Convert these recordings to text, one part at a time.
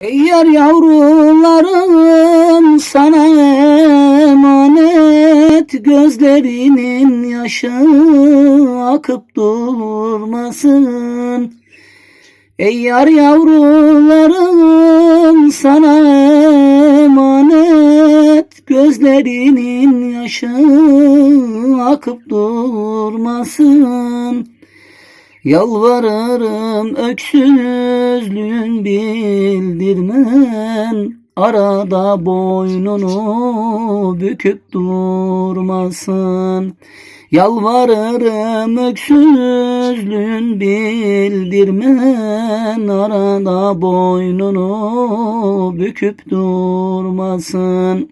Ey yar yavrularım sana emanet. Gözlerinin yaşı akıp durmasın Ey yar yavrularım sana emanet. Gözlerinin yaşı akıp durmasın Yalvarırım öksüzlüğün bildirmen Arada boynunu büküp durmasın. Yalvarırım öksüzlüğün bildirmen Arada boynunu büküp durmasın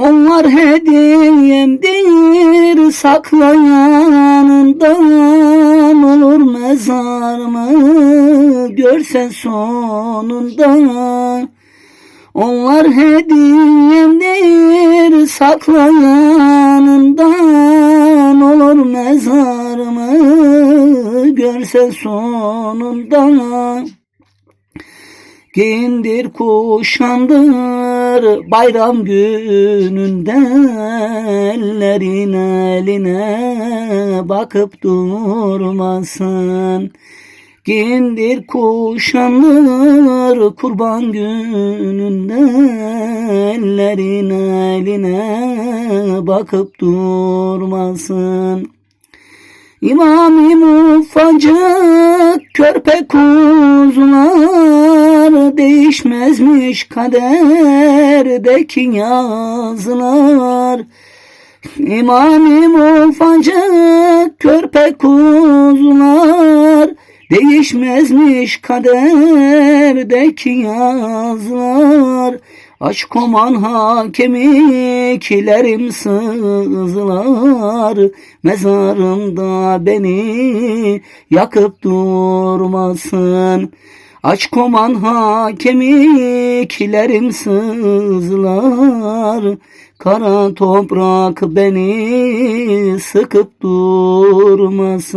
onlar hediyemdir saklayanından olur mezarımı görsen sonunda. Onlar hediyemdir saklayanından olur mezarımı görsen sonunda. Giyindir kuşandır bayram gününde ellerin eline bakıp durmasın. Giyindir kuşanır kurban gününde ellerin eline bakıp durmasın. İmam-ı Değişmezmiş kaderdeki yazılar. İmam-ı ufacık körpe kuzular Değişmezmiş kaderdeki yazılar. Aç koman hakemi kilerim sızlar. Mezarımda beni yakıp durmasın Aç koman hakemi kilerim sızlar. Kara toprak beni sıkıp durmasın